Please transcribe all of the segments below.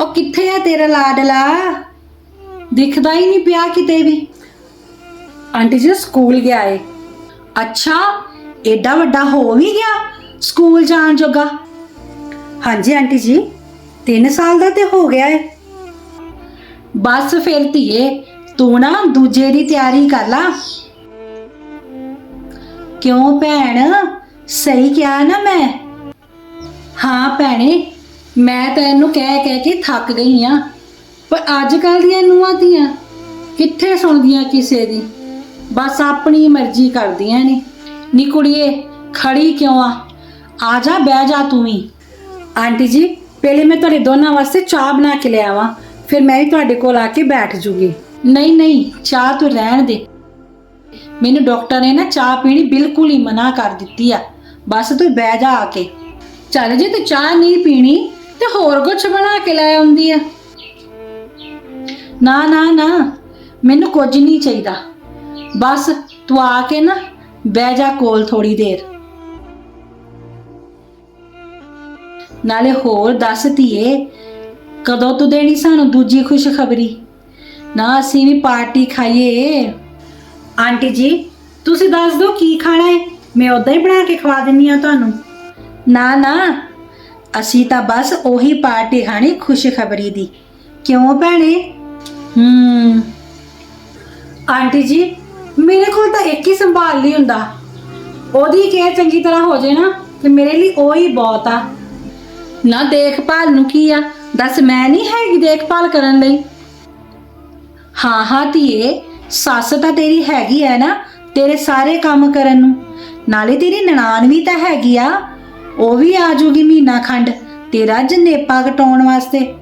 ਉਹ ਕਿੱਥੇ ਆ ਤੇਰਾ ਲਾਡਲਾ? ਦਿਖਦਾ ਹੀ ਨਹੀਂ ਪਿਆ ਕਿਤੇ ਵੀ। ਆਂਟੀ ਜੀ ਸਕੂਲ ਗਿਆ ਏ। ਅੱਛਾ, ਏਡਾ ਵੱਡਾ ਹੋ ਵੀ ਗਿਆ ਸਕੂਲ ਜਾਣ ਜੋਗਾ। ਹਾਂਜੀ ਆਂਟੀ ਜੀ 3 ਸਾਲ ਦਾ ਤੇ ਹੋ ਗਿਆ ਏ। ਬਸ ਫਿਰ ਧੀਏ, ਤੂੰ ਨਾ ਦੂਜੇ ਦੀ ਤਿਆਰੀ ਕਰ ਲਾ। ਕਿਉਂ ਭੈਣ? ਸਹੀ ਕਿਹਾ ਨਾ ਮੈਂ। ਹਾਂ ਭੈਣੇ ਮੈਂ ਤਾਂ ਇਹਨੂੰ ਕਹਿ ਕਹਿ ਕੇ ਥੱਕ ਗਈ ਆ। ਪਰ ਅੱਜ ਕੱਲ ਦੀਆਂ ਨੂੰਹਾਂ ਧੀਆਂ ਕਿੱਥੇ ਸੁਣਦੀਆਂ ਕਿਸੇ ਦੀ? ਬਸ ਆਪਣੀ ਮਰਜ਼ੀ ਕਰਦੀਆਂ ਨੇ। ਨੀ ਕੁੜੀਏ, ਖੜੀ ਕਿਉਂ ਆ? ਆ ਜਾ, ਬਹਿ ਜਾ ਤੂੰ ਵੀ। ਆਂਟੀ ਜੀ, ਪਹਿਲੇ ਮੈਂ ਤੁਹਾਡੇ ਦੋਨਾਂ ਵਾਸਤੇ ਚਾਹ ਬਣਾ ਕੇ ਲਿਆਵਾਂ ਫਿਰ ਮੈਂ ਵੀ ਤੁਹਾਡੇ ਕੋਲ ਆ ਕੇ ਬੈਠ ਜੂਗੀ। ਨਹੀਂ ਨਹੀਂ, ਚਾਹ ਤੂੰ ਰਹਿਣ ਦੇ। ਮੈਨੂੰ ਡਾਕਟਰ ਨੇ ਨਾ ਚਾਹ ਪੀਣੀ ਬਿਲਕੁਲ ਹੀ ਮਨਾ ਕਰ ਦਿੱਤੀ ਆ। ਬਸ ਤੂੰ ਬਹਿ ਜਾ ਆ ਕੇ। ਚੱਲ ਜੇ ਤੂੰ ਚਾਹ ਨਹੀਂ ਪੀਣੀ ਤੇ ਹੋਰ ਕੁਝ ਬਣਾ ਕੇ ਲੈ ਆਉਂਦੀ ਆ। ਨਾ ਨਾ ਨਾ, ਮੈਨੂੰ ਕੁਝ ਨਹੀਂ ਚਾਹੀਦਾ। ਬਸ ਤੂੰ ਆ ਕੇ ਨਾ ਬਹਿ ਜਾ ਕੋਲ ਥੋੜੀ ਦੇਰ। ਨਾਲੇ ਹੋਰ ਦੱਸ ਧੀਏ, ਕਦੋਂ ਤੂੰ ਦੇਣੀ ਸਾਨੂੰ ਦੂਜੀ ਖੁਸ਼ਖਬਰੀ? ਨਾ, ਅਸੀਂ ਵੀ ਪਾਰਟੀ ਖਾਈਏ। ਆਂਟੀ ਜੀ, ਤੁਸੀਂ ਦੱਸ ਦਿਓ ਕੀ ਖਾਣਾ ਹੈ? ਮੈਂ ਉਦਾਂ ਹੀ ਬਣਾ ਕੇ ਖਵਾ ਦਿੰਨੀ ਆ ਤੁਹਾਨੂੰ। ਨਾ ਨਾ ਅਸੀਂ ਤਾਂ ਬਸ ਉਹੀ ਪਾਰਟੀ ਖਾਣੀ ਖੁਸ਼ਖਬਰੀ ਦੀ। ਕਿਉਂ ਭੈਣੇ? ਹੂੰ। ਆਂਟੀ ਜੀ, ਮੇਰੇ ਕੋਲ ਤਾਂ ਇੱਕ ਹੀ ਸੰਭਾਲ ਲਈ ਹੁੰਦਾ। ਉਹਦੀ ਕੇਅਰ ਚੰਗੀ ਤਰ੍ਹਾਂ ਹੋ ਜੇ ਨਾ, ਤੇ ਮੇਰੇ ਲਈ ਉਹ ਬਹੁਤ ਆ। ਨਾ ਦੇਖਭਾਲ ਨੂੰ ਕੀ ਆ? ਦੱਸ ਮੈਂ ਨਹੀਂ ਹੈਗੀ ਦੇਖਭਾਲ ਕਰਨ ਲਈ। ਹਾਂ ਹਾਂ ਧੀਏ, ਸੱਸ ਤਾਂ ਤੇਰੀ ਹੈਗੀ ਐ ਨਾ, ਤੇਰੇ ਸਾਰੇ ਕੰਮ ਕਰਨ ਨੂੰ। ਨਾਲੇ ਤੇਰੀ ਨਨਾਣ ਵੀ ਤਾਂ ਹੈਗੀ ਆ। ਉਹ ਵੀ ਆ ਜੂਗੀ ਮਹੀਨਾ ਖੰਡ ਤੇਰਾ ਜਨੇਪਾ ਕਟਾਉਣ ਵਾਸਤੇ।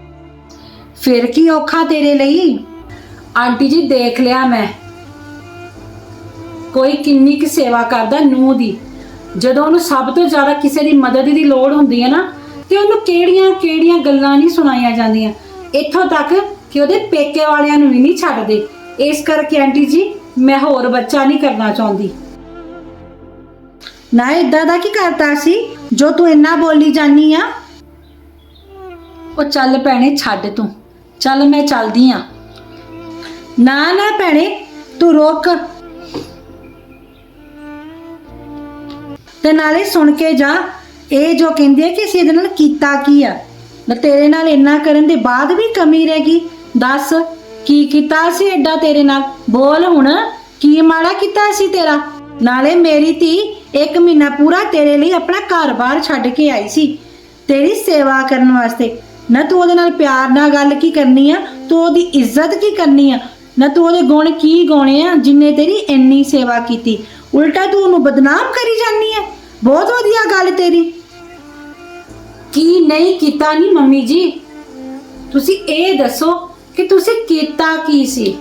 ਫਿਰ ਕੀ ਔਖਾ ਤੇਰੇ ਲਈ? ਆਂਟੀ ਜੀ, ਦੇਖ ਲਿਆ ਮੈਂ। ਕੋਈ ਕਿੰਨੀ ਕੁ ਸੇਵਾ ਕਰਦਾ ਨੂੰਹ ਦੀ। ਜਦੋਂ ਉਹਨੂੰ ਸਭ ਤੋਂ ਜ਼ਿਆਦਾ ਕਿਸੇ ਦੀ ਮਦਦ ਦੀ ਲੋੜ ਹੁੰਦੀ ਹੈ ਨਾ, ਤੇ ਉਹਨੂੰ ਕਿਹੜੀਆਂ ਕਿਹੜੀਆਂ ਗੱਲਾਂ ਨਹੀਂ ਸੁਣਾਈਆਂ ਜਾਂਦੀਆਂ। ਇੱਥੋਂ ਤੱਕ ਕਿ ਉਹਦੇ ਪੇਕੇ ਵਾਲਿਆਂ ਨੂੰ ਵੀ ਨਹੀਂ ਛੱਡਦੇ। ਇਸ ਕਰਕੇ ਆਂਟੀ ਜੀ, ਮੈਂ ਹੋਰ ਬੱਚਾ ਨਹੀਂ ਕਰਨਾ ਚਾਹੁੰਦੀ। ਨਾ ਇਦਾਂ ਦਾ ਕੀ ਕਰਤਾ ਸੀ? ਜੋ ਤੂੰ ਇੰਨਾ ਬੋਲੀ ਜਾਨੀ ਆ, ਉਹ ਚੱਲ ਭੈਣੇ ਛੱਡ ਤੂੰ। ਚੱਲ ਮੈਂ ਚੱਲਦੀ ਆ। ਨਾ ਨਾ ਭੈਣੇ, ਤੂੰ ਰੋਕ। ਤੇ ਨਾਲੇ ਸੁਣ ਕੇ ਜਾ, ਇਹ ਜੋ ਕਹਿੰਦੇ ਆ ਕਿ ਅਸੀਂ ਇਹਦੇ ਨਾਲ ਕੀਤਾ ਕੀ ਆ? ਨਾ ਤੇਰੇ ਨਾਲ ਇੰਨਾ ਕਰਨ ਦੇ ਬਾਅਦ ਵੀ ਕਮੀ ਰਹਿ ਗਈ। ਦੱਸ, ਕੀ ਕੀਤਾ ਸੀ ਐਡਾ ਤੇਰੇ ਨਾਲ? ਬੋਲ ਹੁਣ, ਕੀ ਮਾੜਾ ਕੀਤਾ ਸੀ ਤੇਰਾ? ਨਾਲੇ ਮੇਰੀ ਧੀ ਇੱਕ ਮਹੀਨਾ ਪੂਰਾ ਤੇਰੇ ਲਈ ਆਪਣਾ ਘਰ-ਬਾਰ ਛੱਡ ਕੇ ਆਈ ਸੀ। ਤੇਰੀ ਸੇਵਾ ਕਰਨ ਵਾਸਤੇ। ਨਾ ਤੂੰ ਉਹਦੇ ਨਾਲ ਪਿਆਰ ਨਾਲ ਗੱਲ ਕੀ ਕਰਨੀ ਆ? ਤੂੰ ਉਹਦੀ ਇੱਜ਼ਤ ਕੀ ਕਰਨੀ ਆ? ਨਾ ਤੂੰ ਉਹਦੇ ਗੁਣ ਕੀ ਗਾਉਣੇ ਆ ਜਿੰਨੇ ਤੇਰੀ ਇੰਨੀ ਸੇਵਾ ਕੀਤੀ? ਉਲਟਾ ਤੂੰ ਉਹਨੂੰ ਬਦਨਾਮ ਕਰੀ ਜਾਂਦੀ ਆ? ਬਹੁਤ ਵਧੀਆ ਗੱਲ ਤੇਰੀ। ਕੀ ਨਹੀਂ ਕੀਤਾ ਨਹੀਂ ਮੰਮੀ ਜੀ? ਤੁਸੀਂ ਇਹ ਦੱਸੋ ਕਿ ਤੁਸੀਂ ਕੀਤਾ ਕੀ ਸੀ?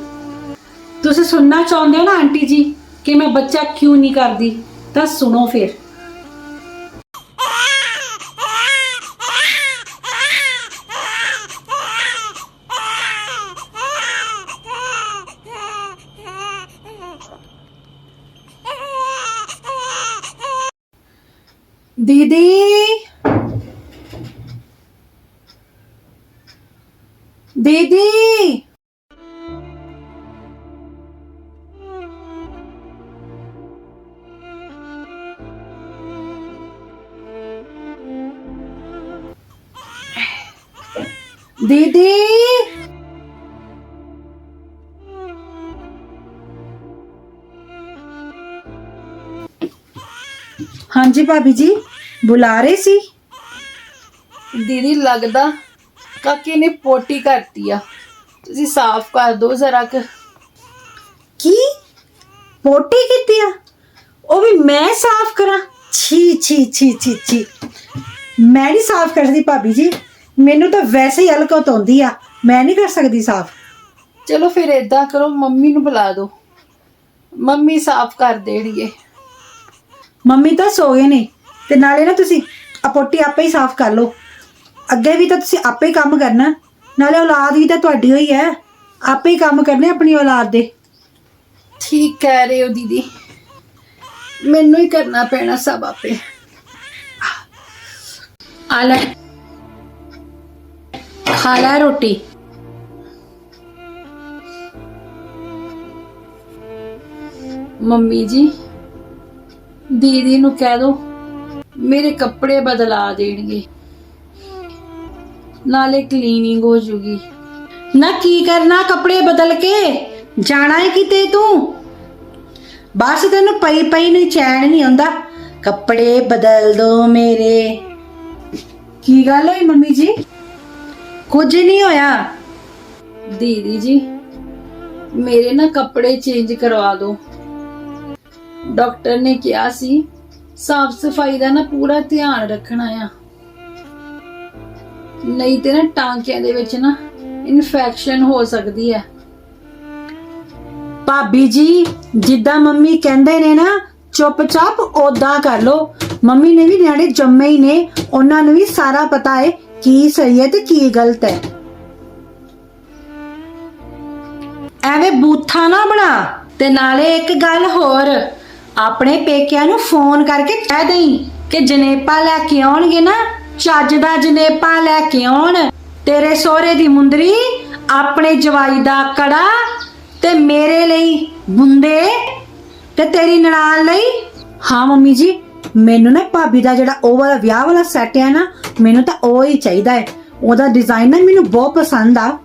ਤੁਸੀਂ ਸੁਣਨਾ ਚਾਹੁੰਦੇ ਹੋ ਨਾ ਆਂਟੀ ਜੀ ਕਿ ਮੈਂ ਬੱਚਾ ਕਿਉਂ ਨਹੀਂ ਕਰਦੀ? ਤਾਂ ਸੁਣੋ ਫਿਰ ਦੀਦੀ ਦੀਦੀ ਦੀਦੀ ਹਾਂਜੀ ਭਾਬੀ ਜੀ ਬੁਲਾ ਰਹੇ ਸੀ ਦੀਦੀ ਲੱਗਦਾ ਕਾਕੇ ਨੇ ਪੋਟੀ ਕਰਤੀ ਆ ਤੁਸੀਂ ਸਾਫ਼ ਕਰ ਦਿਓ ਜ਼ਰਾ ਕਿ ਕੀ ਪੋਟੀ ਕੀਤੀ ਆ ਉਹ ਵੀ ਮੈਂ ਸਾਫ਼ ਕਰਾਂ ਛੀ ਛੀ ਛੀ ਛੀ ਛੀ ਮੈਂ ਨਹੀਂ ਸਾਫ਼ ਕਰਦੀ ਭਾਬੀ ਜੀ ਮੈਨੂੰ ਤਾਂ ਵੈਸੇ ਹੀ ਹਲਕਤ ਆਉਂਦੀ ਆ। ਮੈਂ ਨਹੀਂ ਕਰ ਸਕਦੀ ਸਾਫ਼। ਚਲੋ ਫਿਰ ਇਦਾਂ ਕਰੋ ਮੰਮੀ ਨੂੰ ਬੁਲਾ ਦਿਓ। ਮੰਮੀ ਸਾਫ਼ ਕਰ ਦੇਣਗੇ। ਮੰਮੀ ਤਾਂ ਸੋ ਗਏ ਨੇ। ਤੇ ਨਾਲੇ ਨਾ ਤੁਸੀਂ ਆ ਪੋਟੀ ਆਪੇ ਹੀ ਸਾਫ਼ ਕਰ ਲਓ। ਅੱਗੇ ਵੀ ਤਾਂ ਤੁਸੀਂ ਆਪੇ ਹੀ ਕੰਮ ਕਰਨਾ। ਨਾਲੇ ਔਲਾਦ ਵੀ ਤਾਂ ਤੁਹਾਡੀ ਹੋਈ ਹੈ। ਆਪੇ ਹੀ ਕੰਮ ਕਰਨੇ ਆਪਣੀ ਔਲਾਦ ਦੇ। ਠੀਕ ਕਹਿ ਰਹੇ ਹੋ ਦੀਦੀ। ਮੈਨੂੰ ਹੀ ਕਰਨਾ ਪੈਣਾ ਸਭ ਆਪੇ। ਆ ਲੈ। ਖਾ ਲੈ ਰੋਟੀ। ਮੰਮੀ ਜੀ, ਦੀਦੀ ਨੂੰ ਕਹਿ ਦੋ, ਮੇਰੇ ਕੱਪੜੇ ਬਦਲਾ ਦੇਣਗੇ ਨਾਲੇ ਕਲੀਨਿੰਗ ਹੋ ਜੂਗੀ। ਨਾ ਕੀ ਕਰਨਾ ਕੱਪੜੇ ਬਦਲ ਕੇ? ਜਾਣਾ ਹੈ ਕਿਤੇ ਤੂੰ? ਬਸ ਤੈਨੂੰ ਪਈ ਪਈ ਨੂੰ ਚੈਨ ਨਹੀਂ ਆਉਂਦਾ। ਕੱਪੜੇ ਬਦਲ ਦੋ ਮੇਰੇ। ਕੀ ਗੱਲ ਹੋਈ ਮੰਮੀ ਜੀ? ਕੁਝ ਨਹੀਂ ਹੋਇਆ। ਦੀਦੀ ਜੀ ਮੇਰੇ ਨਾ ਕੱਪੜੇ ਚੇਂਜ ਕਰਵਾ ਦਿਓ। ਡਾਕਟਰ ਨੇ ਕਿਹਾ ਸੀ ਸਾਫ਼ ਸਫ਼ਾਈ ਦਾ ਨਾ ਪੂਰਾ ਧਿਆਨ ਰੱਖਣਾ ਆ। ਨਹੀਂ ਤੇ ਨਾ ਟਾਂਕਿਆਂ ਦੇ ਵਿੱਚ ਨਾ ਇਨਫੈਕਸ਼ਨ ਹੋ ਸਕਦੀ ਹੈ। ਭਾਬੀ ਜੀ ਜਿੱਦਾਂ ਮੰਮੀ ਕਹਿੰਦੇ ਨੇ ਨਾ ਚੁੱਪਚਾਪ ਓਦਾਂ ਕਰ ਲੋ ਮੰਮੀ ਨੇ ਵੀ ਨਿਆਣੇ ਜੰਮੇ ਹੀ ਨੇ ਉਹਨਾਂ ਨੂੰ ਵੀ ਸਾਰਾ ਪਤਾ ਹੈ ਕੀ ਸਹੀ ਹੈ ਤੇ ਕੀ ਗਲਤ ਹੈ? ਐਵੇਂ ਬੂਥਾ ਨਾ ਬਣਾ ਤੇ ਨਾਲੇ ਇੱਕ ਗੱਲ ਹੋਰ, ਆਪਣੇ ਪੇਕਿਆਂ ਨੂੰ ਫੋਨ ਕਰਕੇ ਕਹਿ ਦੇਈ ਕਿ ਜਨੇਪਾ ਲੈ ਕੇ ਆਉਣਗੇ ਨਾ, ਚੱਜ ਦਾ ਜਨੇਪਾ ਲੈ ਕੇ ਆਉਣ। ਤੇਰੇ ਸੋਹਰੇ ਦੀ ਮੁੰਦਰੀ, ਆਪਣੇ ਜਵਾਈ ਦਾ ਕੜਾ ਤੇ ਮੇਰੇ ਲਈ ਬੁੰਦੇ ਤੇ ਤੇਰੀ ਨਨਾਣ ਲਈ। ਹਾਂ ਮੰਮੀ ਜੀ, ਮੈਨੂੰ ਨਾ ਭਾਬੀ ਦਾ ਜਿਹੜਾ ਉਹ ਵਾਲਾ ਵਿਆਹ ਵਾਲਾ ਸੈੱਟ ਹੈ ਨਾ ਮੈਨੂੰ ਤਾਂ ਉਹ ਹੀ ਚਾਹੀਦਾ ਹੈ। ਉਹਦਾ ਡਿਜ਼ਾਈਨ ਨਾ ਮੈਨੂੰ ਬਹੁਤ ਪਸੰਦ ਆ।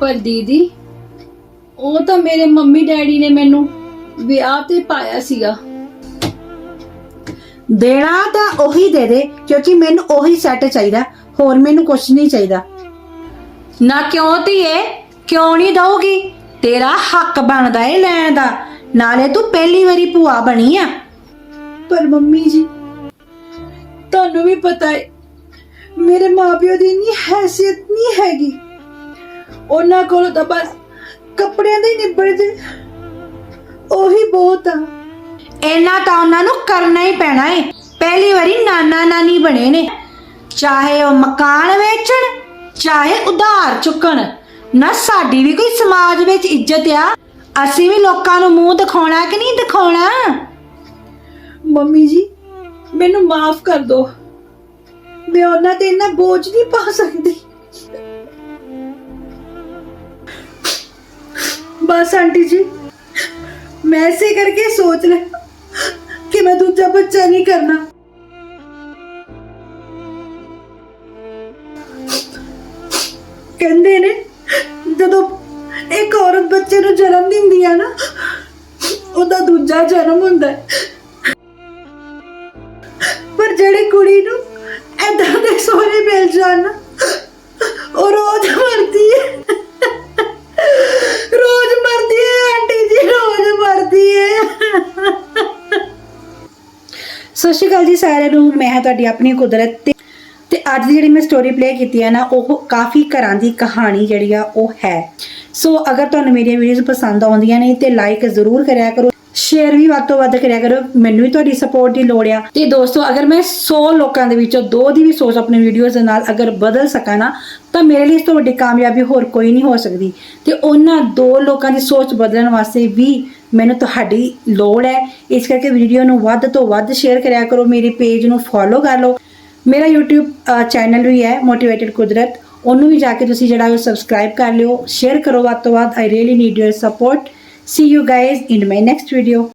ਪਰ ਦੀਦੀ ਉਹ ਤਾਂ ਮੇਰੇ ਮੰਮੀ ਡੈਡੀ ਨੇ ਮੈਨੂੰ ਵਿਆਹ ਤੇ ਪਾਇਆ ਸੀਗਾ। ਦੇਣਾ ਤਾਂ ਉਹੀ ਦੇ ਦੇ ਕਿਉਂਕਿ ਮੈਨੂੰ ਉਹੀ ਸੈੱਟ ਚਾਹੀਦਾ। ਹੋਰ ਮੈਨੂੰ ਕੁਝ ਨਹੀਂ ਚਾਹੀਦਾ। ਨਾ ਕਿਉਂ ਧੀਏ? ਕਿਉਂ ਨਹੀਂ ਦਊਗੀ? ਤੇਰਾ ਹੱਕ ਬਣਦਾ ਏ ਲੈਣ ਦਾ। ਨਾਲੇ ਤੂੰ ਪਹਿਲੀ ਵਾਰੀ ਭੂਆ ਬਣੀ ਆ। ਪਰ ਮੰਮੀ ਜੀ ਤੁਹਾਨੂੰ ਵੀ ਪਤਾ ਹੈ ਮੇਰੇ ਮਾਪਿਓ ਦੀ ਇੰਨੀ ਹੈਸੀਅਤ ਨਹੀਂ ਹੈਗੀ। ਉਹਨਾਂ ਕੋਲ ਤਾਂ ਬਸ ਕੱਪੜਿਆਂ ਦੇ ਹੀ ਨਿਬੜ ਜੇ। ਉਹੀ ਬਹੁਤ ਆ। ਇੰਨਾ ਤਾਂ ਉਹਨਾਂ ਨੂੰ ਕਰਨਾ ਹੀ ਪੈਣਾ ਏ। ਪਹਿਲੀ ਵਾਰੀ ਨਾਨਾ ਨਾਨੀ ਬਣੇ ਨੇ। ਚਾਹੇ ਉਹ ਮਕਾਨ ਵੇਚਣ ਚਾਹੇ ਉਧਾਰ ਚੁੱਕਣ। ਨਾ ਸਾਡੀ ਵੀ ਕੋਈ ਸਮਾਜ ਵਿੱਚ ਇੱਜ਼ਤ ਆ। ਅਸੀਂ ਵੀ ਲੋਕਾਂ ਨੂੰ ਮੂੰਹ ਦਿਖਾਉਣਾ ਕਿ ਨਹੀਂ ਦਿਖਾਉਣਾ? ਮੰਮੀ ਜੀ ਮੈਨੂੰ ਮਾਫ ਕਰ ਦਿਓ ਮੈਂ ਉਹਨਾਂ ਤੇ ਇੰਨਾ ਬੋਝ ਨਹੀਂ ਪਾ ਸਕਦੀ। ਬਸ ਆਂਟੀ ਜੀ, ਮੈਂ ਐਸੇ ਕਰਕੇ ਸੋਚ ਲੈ ਕਿ ਮੈਂ ਦੂਜਾ ਬੱਚਾ ਨਹੀਂ ਕਰਨਾ। ਕਹਿੰਦੇ ਨੇ, ਜਦੋਂ ਇੱਕ ਔਰਤ ਬੱਚੇ ਨੂੰ ਜਨਮ ਦਿੰਦੀ ਆ ਨਾ, ਉਹਦਾ ਦੂਜਾ ਜਨਮ ਹੁੰਦਾ ਹੈ। ਕੁੜੀ ਨੂੰ ਐਦਾਂ ਦੇ ਸੋਹਰੇ ਮਿਲ ਜਾਣ। ਉਹ ਰੋਜ਼ ਮਰਦੀ ਹੈ ਰੋਜ਼ ਮਰਦੀ ਹੈ ਆਂਟੀ ਜੀ, ਰੋਜ਼ ਮਰਦੀ ਹੈ ਸਤਿ ਸ਼੍ਰੀ ਅਕਾਲ ਜੀ ਸਾਰਿਆਂ ਨੂੰ, ਮੈਂ ਹਾਂ ਤੁਹਾਡੀ ਆਪਣੀ ਕੁਦਰਤ ਤੇ ਤੇ ਅੱਜ ਦੀ ਜਿਹੜੀ ਮੈਂ ਸਟੋਰੀ ਪਲੇ ਕੀਤੀ ਹੈ ਨਾ, ਉਹ ਕਾਫੀ ਘਰਾਂ ਦੀ ਕਹਾਣੀ ਜਿਹੜੀ ਆ, ਉਹ ਹੈ। ਸੋ ਅਗਰ ਤੁਹਾਨੂੰ ਮੇਰੀਆਂ ਵੀਡੀਓਜ਼ ਪਸੰਦ ਆਉਂਦੀਆਂ ਨੇ, ਤੇ ਲਾਈਕ ਜ਼ਰੂਰ ਕਰਿਆ ਕਰੋ। ਸ਼ੇਅਰ ਵੀ ਵੱਧ ਤੋਂ ਵੱਧ ਕਰਿਆ ਕਰੋ। ਮੈਨੂੰ ਵੀ ਤੁਹਾਡੀ ਸਪੋਰਟ ਦੀ ਲੋੜ ਆ। ਤੇ ਦੋਸਤੋ, ਅਗਰ ਮੈਂ 100 ਲੋਕਾਂ ਦੇ ਵਿੱਚੋਂ ਦੋ ਦੀ ਵੀ ਸੋਚ ਆਪਣੇ ਵੀਡੀਓਜ਼ ਦੇ ਨਾਲ ਅਗਰ ਬਦਲ ਸਕਾਂ ਨਾ, ਤਾਂ ਮੇਰੇ ਲਈ ਇਸ ਤੋਂ ਵੱਡੀ ਕਾਮਯਾਬੀ ਹੋਰ ਕੋਈ ਨਹੀਂ ਹੋ ਸਕਦੀ। ਤੇ ਉਹਨਾਂ ਦੋ ਲੋਕਾਂ ਦੀ ਸੋਚ ਬਦਲਣ ਵਾਸਤੇ ਵੀ ਮੈਨੂੰ ਤੁਹਾਡੀ ਲੋੜ ਹੈ। ਇਸ ਕਰਕੇ ਵੀਡੀਓ ਨੂੰ ਵੱਧ ਤੋਂ ਵੱਧ ਸ਼ੇਅਰ ਕਰਿਆ ਕਰੋ। ਮੇਰੇ ਪੇਜ ਨੂੰ ਫੋਲੋ ਕਰ ਲਓ। ਮੇਰਾ YouTube ਚੈਨਲ ਵੀ ਹੈ ਮੋਟੀਵੇਟਿਡ ਕੁਦਰਤ। ਉਹਨੂੰ ਵੀ ਜਾ ਕੇ ਤੁਸੀਂ ਜਿਹੜਾ ਉਹ ਸਬਸਕ੍ਰਾਈਬ ਕਰ ਲਿਓ। ਸ਼ੇਅਰ ਕਰੋ ਵੱਧ ਤੋਂ ਵੱਧ। I really need your support see you guys in my next video